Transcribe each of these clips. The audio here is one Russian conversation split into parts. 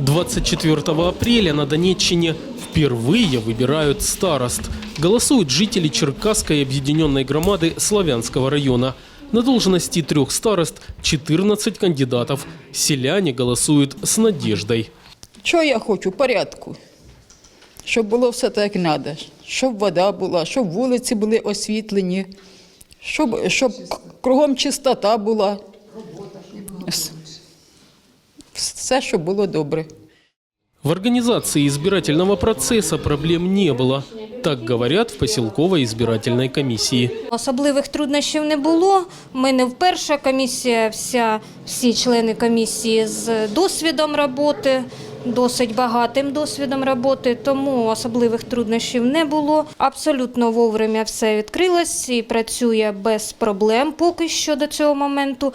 24 апреля на Донеччине впервые выбирают старост. Голосуют жители Черкасской объединенной громады Славянского района. На должности трех старост 14 кандидатов. Селяне голосуют с надеждой. Що я хочу? Порядку. Щоб було все так, як треба. Щоб вода була, щоб вулиці були освітлені, щоб, щоб кругом чистота була. Все, щоб було добре. В организации избирательного процесса проблем не было. Так говорят в поселковой избирательной комиссии. Особливих труднощів не було. Ми не вперше комісія, вся, всі члени комісії з досвідом роботи, досить багатим досвідом роботи, тому особливих труднощів не було. Абсолютно вовремя все відкрилось і працює без проблем поки що до цього моменту.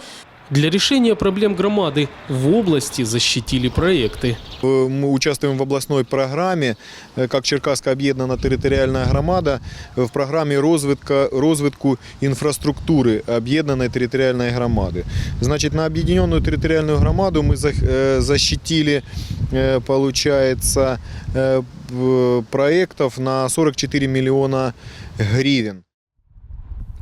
Для решения проблем громады в области защитили проекты. Э, Мы участвуем в областной программе, э, как Черкасская об'єднана територіальна громада, э, в програмі розвитка, розвитку інфраструктури об'єднаної територіальної громади. Значить, на об'єднану територіальну громаду ми зах- э, защитили, э, получается, э, в- проектов на 44 миллиона гривен.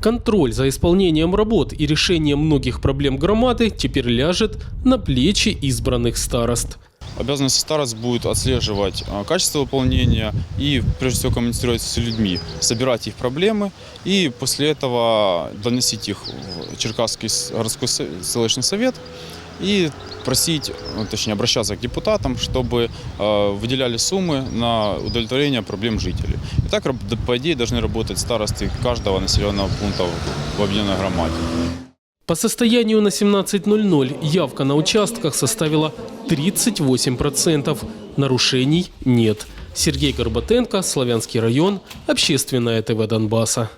Контроль за исполнением работ и решением многих проблем громады теперь ляжет на плечи избранных старост. Обязанность старост будет отслеживать а, качество выполнения и, прежде всего, коммуницировать с людьми, собирать их проблемы и после этого доносить их в Черкасский городской селищный совет и просить, ну, точнее, обращаться к депутатам, чтобы э, выделяли суммы на удовлетворение проблем жителей. И так, по идее, должны работать старосты каждого населенного пункта в объединенной громаде. По состоянию на 17.00 явка на участках составила 38%. Нарушений нет. Сергей Горбатенко, Славянский район, Общественное ТВ Донбасса.